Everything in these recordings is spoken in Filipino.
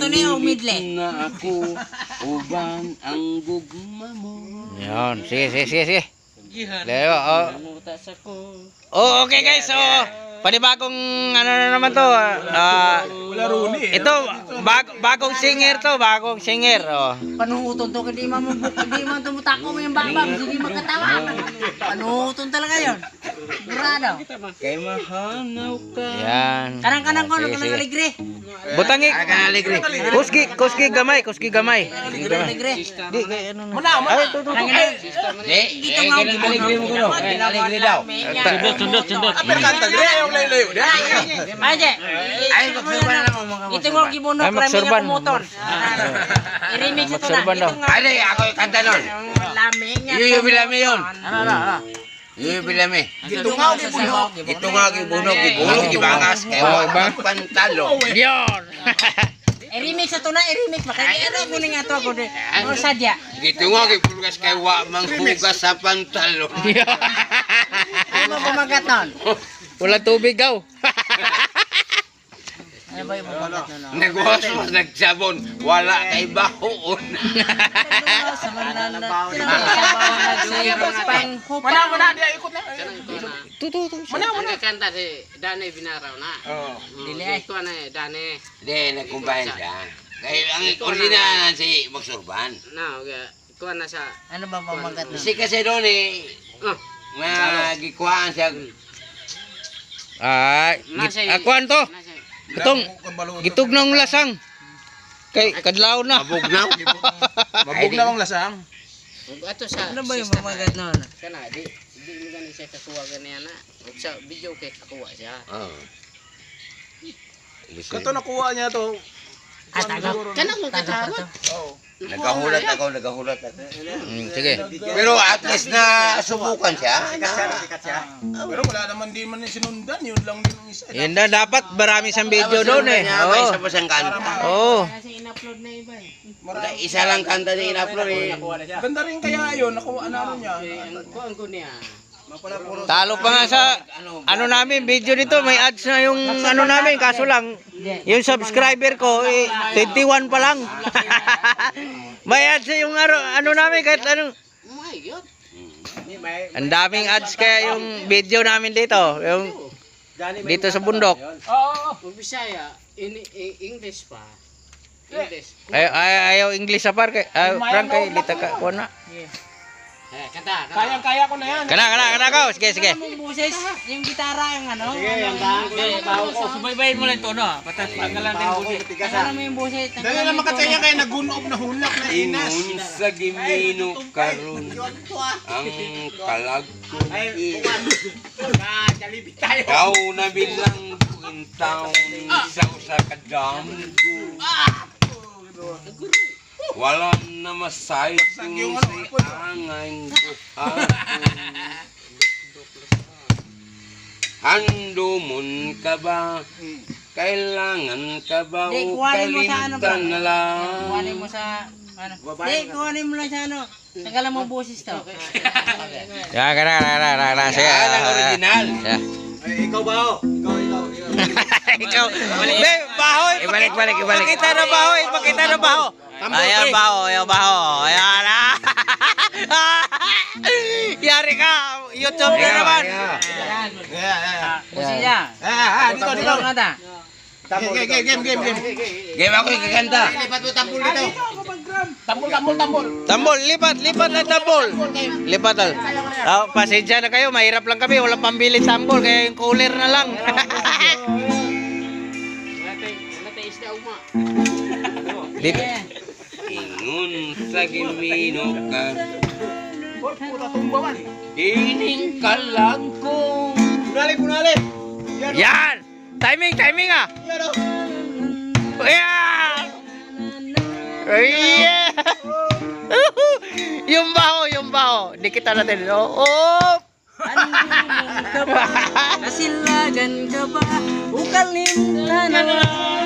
to ni o midle. na ako, uban ang gugma mo. Yun. Sige, sige, sige, sige. Leo, oh. Ako. Oh, okay guys. So, panibagong ano na naman to. ah, ito, bag, bagong singer to, bagong singer. Oh. Panuhuton to hindi man hindi man tumutako mo yung bakbang, hindi makatawa. Panuhuton talaga 'yon. Sigurado. Kay mahanaw ka. Yan. Kanang-kanang ko Sige, nang sige. aligre. Butangi. Kuski, kuski gamay, kuski gamay. Aligre. Di, kay ano na. Ay, ito, ito. Kanang Di, eh, kailan aligre mo ko aligre daw? Sundot, sundot, sundot. Kanta dire yung layo dia. Aje. Ay, magsurban na mo mga Ito mo gibuno Ay, para may magsurban. motor. I-remix ito na. Magsurban daw. Ito nga. Ay, di, ako yung kanta nun. Ang lami niya. Yuyo bilami yun. Ano, ano, ano? Yuyo bilami. Gitungaw ni Buno. Ito nga gibunog, gibunog, gibangas. Kaya wabang pantalo. Yun. I-remix ito na, i-remix. Makaya ano ko nga to ako. Ano sadya? Dito nga gipulgas kay wa mang hugas sa pantalo. Ano ba pamagat nun? Wala tubig daw. Ano ba yung pamagat nun? no? Nagwaso, nagsabon, wala kay bahoon. Sa manana. Pang Mana mana dia ikut na. Tutu, tutu. Ang kanta si Dane Binaraw na. Oh. Dili ay. Ito na eh, Dane. Hindi, nagkumbahin siya. Kaya ang original si Magsurban. Na, okay. Ikaw na sa... Ano ba pamagat nun? Si kasi doon eh, Oh, magikuhaan siya. Ay, nasa... git, akuan to. nasa- Itong gitug ng lasang. Kay kadlaw na. Mabugnaw. Mabog na bang lasang. Ato sa... Ano ba yung sister pamagat na- nun? Kana, di... Di mo gani siya kasuwa ganyan na. Ug sa video kay kakuha siya. Oh. Kato nakuha niya to. Ah, tago. Kana mo katarot. Oh. Nagahulat ako, nagahulat ako. Mm, sige. Pero at least na subukan siya. Pero wala naman di man ni sinundan, yun lang din ang isa. Yan na dapat marami siyang video doon eh. Oo. isa pa siyang kanta. Oo. Kasi in-upload na iba eh. Isa lang kanta niya in-upload eh. Ganda rin kaya yun, nakuha na ano niya. Ang kuan ko niya. Talo pa nga sa ano namin video nito, may ads na yung ano namin kaso lang yung subscriber ko eh, 21 pa lang. may ads na yung ano, ano namin kahit ano. Ang daming ads kaya yung video namin dito, yung dito sa bundok. Ug Bisaya, in, English pa. English. Ay, ay ayaw English sa par kay ay, Frank kay lita ka ko na. Eh, kanta, kanta. Kayang kaya ko na yan. Kana kana kana ko. Sige sige. Yung boses, yung gitara yung ano. Sige, yung baho ko. Subaybayin mo lang ito, no? Patas pagalan din boses. Ano mo yung boses? Dali na makataya kaya nagunob na hulak na inas. Ingon sa gimino karon ang kalag ko. Ikaw na bilang taon sa usa ka damgo. Wala na masayt yung si angay ko Handumon ka ba? Kailangan ka ba Di, o kuhanin mo sa ano ba? kalimtan na lang? Kuhanin mo sa, ano? Di, kuhanin mo lang sa ano. Tagalan mo boses to. Ya kana kana kana kana. Sige. Yan ang original. Yeah. ikaw ba ho? Ikaw, ikaw, ikaw. Ikaw. Be, bahoy. Ibalik, ibalik, ibalik. Pakita na bahoy, pakita na baho. Ayan baho, ayan baho. Ayan na. Yari ka. YouTube na naman. Yeah, yeah. Boses niya. Ah, ah, dito, dito. Ito nga ta. Game, game, game, game, game. Game ako ikakanta. Lipat mo tambol dito. Tambol, tambol, tambol. Tambol, lipat, lipat na tambol. Lipat al. Oh, pasensya na kayo, mahirap lang kami, walang pambili tambol, kaya yung cooler na lang. Dito. Ingon sa gimino ka. Puta tumba man. Ining kalag ko. Punali, punali. Yan! Timing, timing ah! Yan o. Yan! Yeah! yung baho, yung baho. Dikita natin. Oh, oh! Andun ka ba? Nasilagan ka ba? Ukalimtan na Yan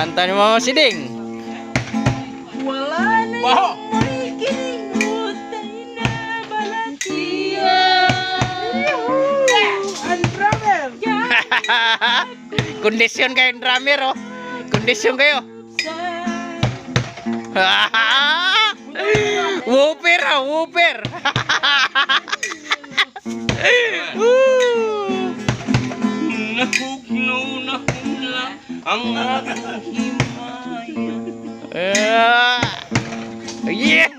Kanta ni Mama Siding. Wala na wow. Kondisyon kayo drummer oh. Kondisyon kayo. Oh. Wooper ah, oh, wooper. ang aking himaya. Ah. Yeah!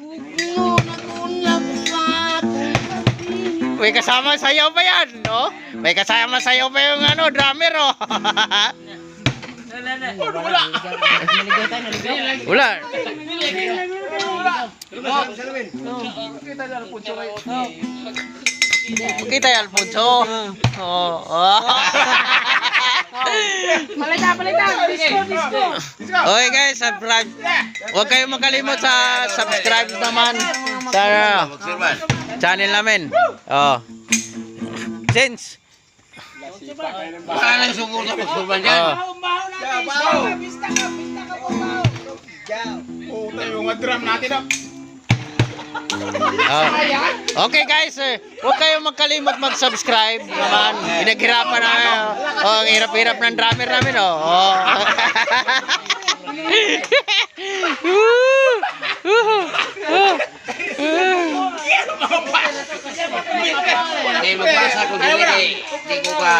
May kasama sayaw pa yan, no? May kasama sayaw pa yung ano, drummer, oh. Wala. Kita yan, Alfonso. Oh. oh. Palitan, palitan. Disco, disco. Okay guys, sa vlog. Huwag kayong magkalimot sa subscribe naman sa uh, channel namin. Oh. Since. Baka lang sumunod sa pagsuban dyan. Oh. Baho natin. Pista ka, pista ka po, baho. Puta yung drum natin. Oh. Oh. Okay guys, eh, huwag kayong magkalimot mag-subscribe naman. Pinaghirapan na. Oh, ang hirap-hirap ng drummer namin, oh. oh. Hindi magbasa ko dili kay di ko ka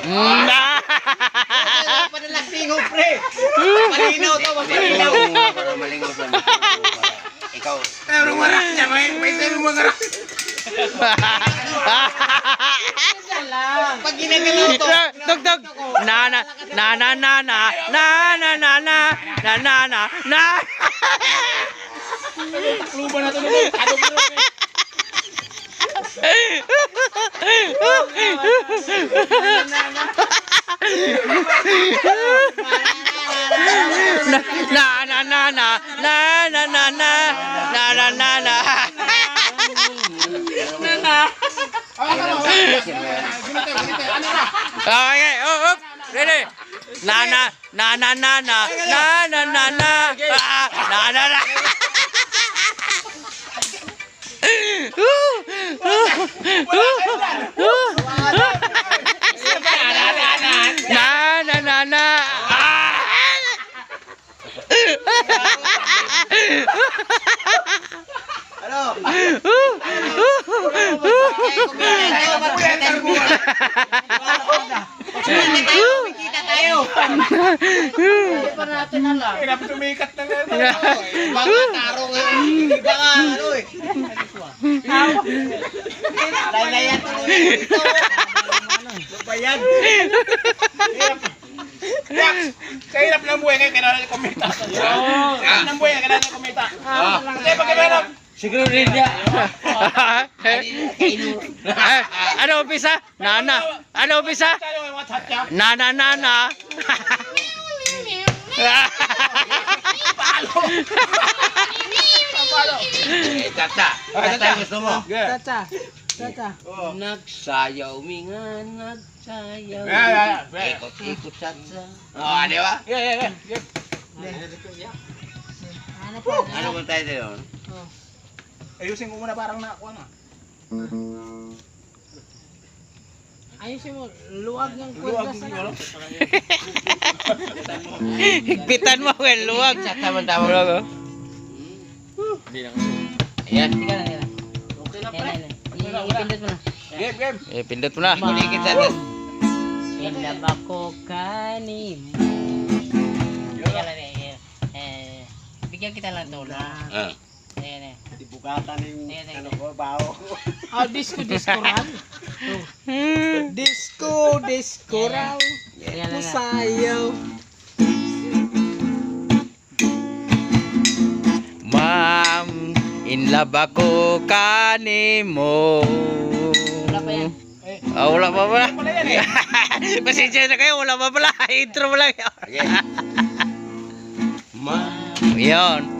Mm, ah. malinaw to malinaw para malingaw sa ikaw Pero marak niya, may may tayo mga rak. Pag ginagalaw to. Dog, dog. Na, na, na, na, na, na, na, na, na, na, na, na, na, na. Luba na to nito. Ano ba yun? Na, na, na, na, na, na, na, na, na, na, na, na, na. na na na na Na, na, na, na, na, na, na, na, na, na, na na, na, na. Na, Hindi pa natin alam. Hirap tumikat na nga. Eh. Mga tarong nga. Iba nga, ano eh. Lalayan tuloy dito. Lupayan. Hirap. Kaya, kaya hirap ng buhay kayo, kailangan kumita. Oo. Hirap ng buhay, kailangan kumita. Kasi pag hirap, ah. Siguro rin niya. Ah. Eh, ano umpisa? Nana. Ano umpisa? Nana, nana eh tata tata gusto mo Tata. Tata. nagsayaw mi nga nagsayaw ikot ikot sa oh di ba Yeah, yeah, yeah. Ano po? ano man tayo doon Ayusin ko muna parang nakuha na. Higpitan mo, luwag sa. Higpitan mo kay luwag. Na na mo na. Pindot mo na. Pindot ako kanin. Bigyan kita lang doon. Ayan, Bukatan yung ayan. ko, bao. Oh, disco, disco ran. Disco, disco raw. Ayan na. Sayaw. Ma'am, in love ako kanimo. Wala pa yan. Ah, wala pa yan eh. Pasensya na kayo, wala pa pala. Intro mo lang yun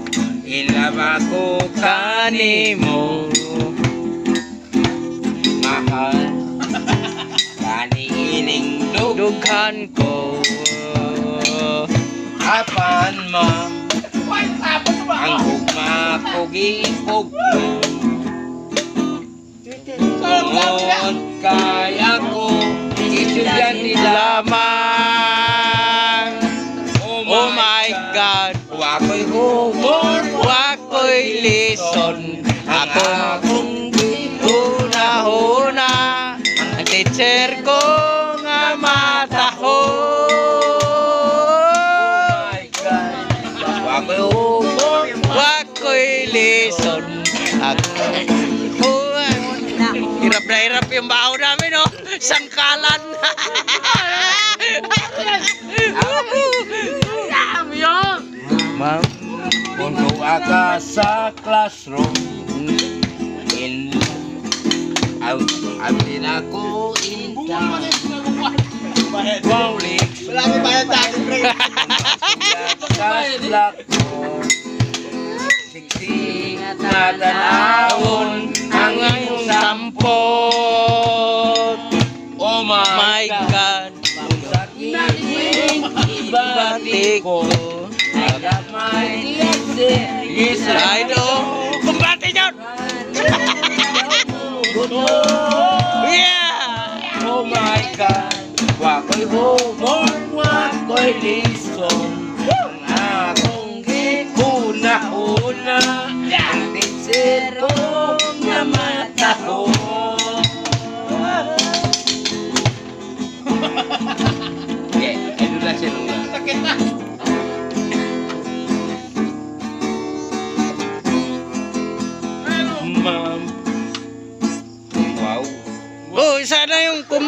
ilaba ko kanimo mahal. Kani ining dughan ko. Apan mo. Ang hugma ko gipog mo Tungod kaya ko Itudyan ni lamang. Oh my God. Wako'y humor lesson Ako una-una Ang teacher ko nga matako Wako'y lesson Ako Hirap na hirap yung baho namin, oh. Sangkalan. Aka sa classroom In Out Abdin ako in Bawlik Wala kang bayad dati, pre. Sa blackboard Siksik na tanawon Ang iyong sampot. Oh my My God. Batik ko. Yes, I know. Kumbati yun. Yeah. Oh my God Wako'y homework, wako'y lesson Ang akong gihuna-huna Ang teacher ko na mataho Yeah, ano lang siya nung Sakit na.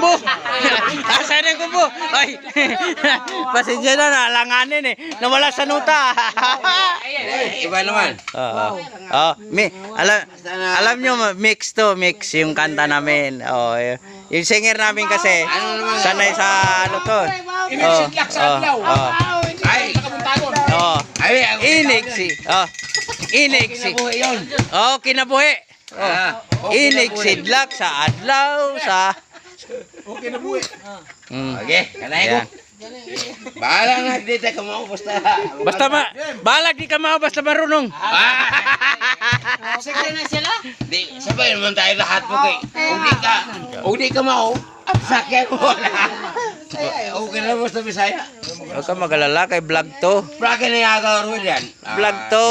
Kumbo. sana yung kumbo. Ay, pasensya na, nalanganin eh. Nawala sa nuta. Iba naman Oo. Oh, mi, alam, alam nyo, mix to, mix yung kanta namin. Oh, yung singer namin kasi, sanay sa ano to. Oh, oh, adlaw. oh, Ay oh. Iniksi. Oh, iniksi. Yun Oh, kinabuhi. Ah, Oh, iniksidlak sa adlaw, sa... Okay na buhay. Mm. Okay, kanay ko. Bahala na, di tayo mo basta Basta ma, balag di ka mao basta marunong. Ah! Sige na sila. Di, sabay naman tayo lahat mo kay. Kung di ka, kung di ka mau, sakyan mo na. Okay na basta Bisaya. Huwag ka magalala kay vlog to. Braga na yaga ro yan. Vlog to.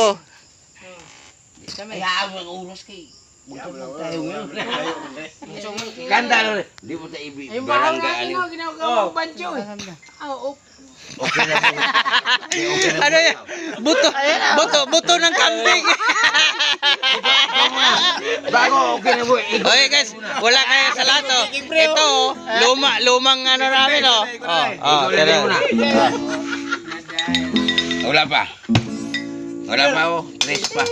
Kaya ang ulos kay. Magtutulog tayo ngayon. Kanta na rin. Di mo tayo ibi. Yung parang ginagawa mo banjo eh. Oh. Okay na po. Ano yan? Buto, buto, buto ng kambing. Bago, okay na po. Okay guys, wala kayo sa lahat oh. Ito oh, luma, lumang ano namin oh. Oh, oh, muna. Wala pa. Wala pa ako. Tres pa.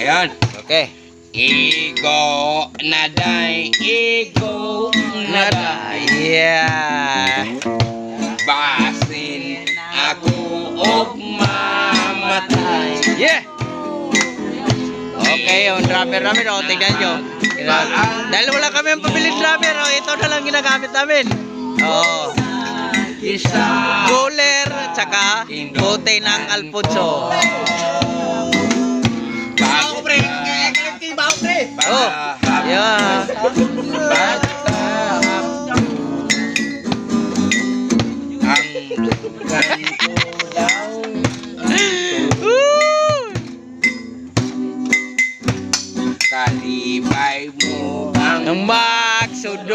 Ayan. Okay. Ego naday, ego Nada. naday. Yeah. Basin ako og mamatay. Yeah. Okay, yung drummer namin oh, tingnan nyo. Dahil wala kami ang pabiling drummer oh, ito na lang ginagamit namin. Oh. Isa Guler, tsaka bote ng Alfonso. Oh, yeah. Kalibay mo ang Ang magsudong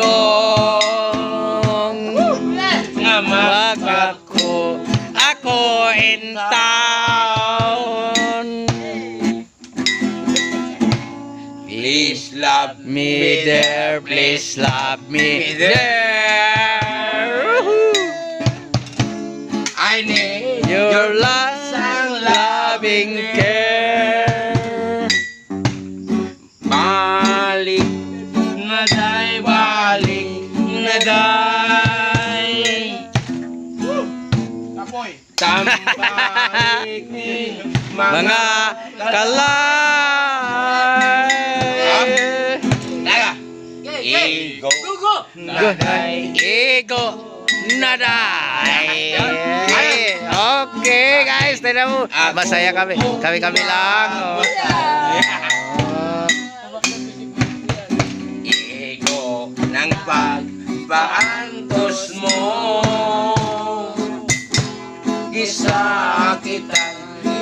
nga magpag ako Ako Please love Me there, please love me there! I need Your love, loving care Balik na day, balik na day. Tambalik ni Mga kalay Ego Good. Ego Naday. Okay guys, tignan mo. Masaya kami. Kami-kami lang. Oh. Ego ng pagpaantos mo Gisa kita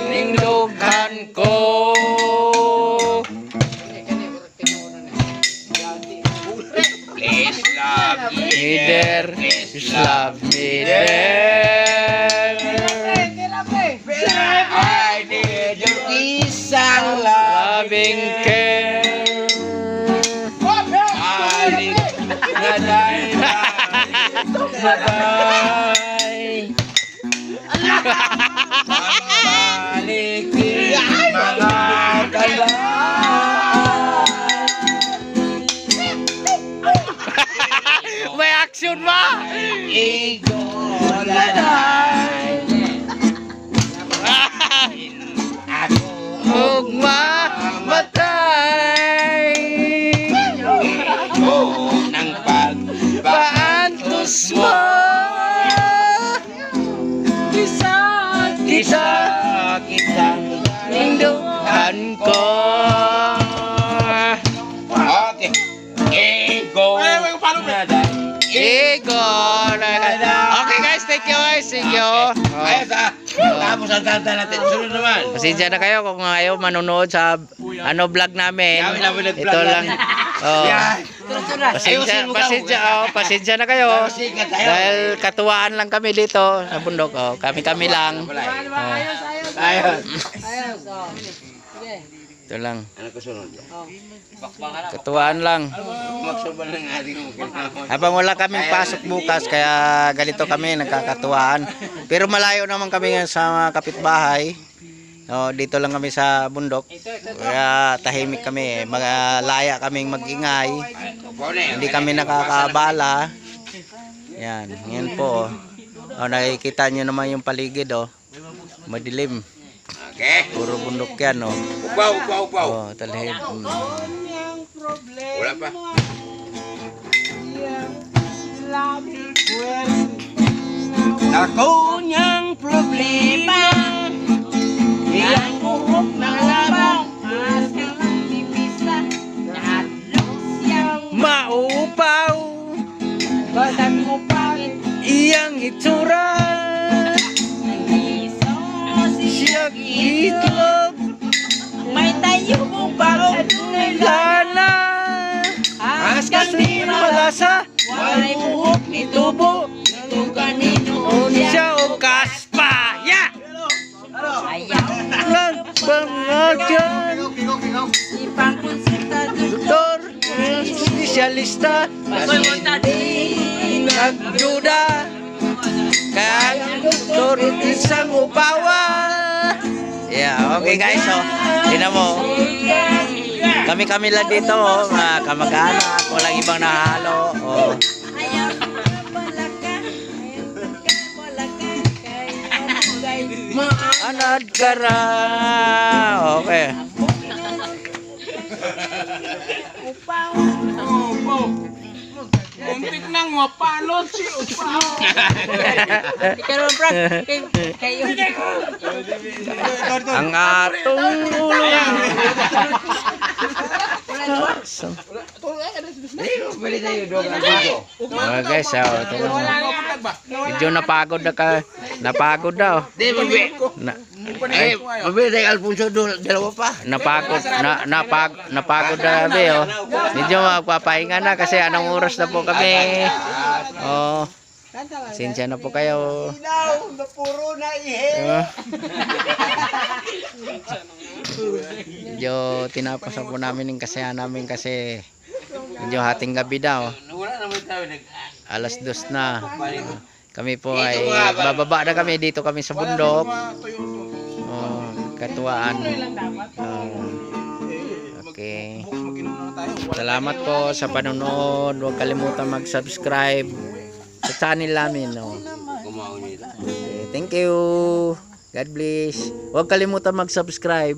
Ningdukan ko. Me there, is love me there. I need your isang. Loving care. Balik na dahil Igoladay. Ako Huwag mamatay. ng You. Ayos ah. Tapos ang kanta natin. Sunod naman. Pasensya na kayo kung ayaw manonood sa ano vlog namin. Nag-vlog Ito lang. Oh. Pasensya, pasensya, oh, pasensya na kayo. Dahil katuwaan lang kami dito sa bundok. Oh. Kami-kami lang. Wala eh. Oh. Ayos. Ayos, oh. Sige. Ito lang. Ano ko sunod? Katuwaan lang. Habang wala kaming pasok bukas, kaya ganito kami, nagkakatuwaan. Pero malayo naman kami ngayon sa mga kapitbahay. No, dito lang kami sa bundok. Kaya tahimik kami, malaya kaming magingay. Hindi kami nakakabala. Yan, yan po. Oh. Oh, nakikita nyo naman yung paligid oh. Madilim. Okay. Puro bundok yan oh. Upaw, upaw, upaw. Oh, talhid. Mm. Wala pa. Ako niyang problema Yang buhok na siyang Maupaw, Badan mo pa iyang itsura. Itlog, May tayo mo bakit gana. As kandira malasa, Walay buhok ni tubo Ito kanino siya o kaspa. Ya! Ayaw Lang pangadyan. Ipang konsulta Doktor, espesyalista, nagduda. Kaya doktor, isang upawa. Yeah, okay guys, oh. Tingnan mo. Kami-kami lang dito, oh. Mga kamag-anak, walang ibang nahalo. Oh. Anad kara. Okay. Muntik nang mapalot si Upaw. Ikaw. Kay- Kayo. Ang atong ulo. So, oh, guys, oh, ito lang. Medyo napagod na ka. Napagod daw. Na, Ay, mabi tayo Alfonso doon. Dalawa pa. napagod na napag napagod na kami oh. Medyo magpapahinga na kasi anong oras na po kami. Oh. Sinsya na po kayo. Oh. Medyo tinapos na po namin yung kasayahan namin kasi medyo hating gabi daw. Alas dos na. Kami po ay bababa na kami dito kami sa bundok. Oh, katuwaan. Oh. Okay. Salamat po sa panonood. Huwag kalimutan mag-subscribe sa channel namin. No? Okay, thank you. God bless. Huwag kalimutan mag-subscribe.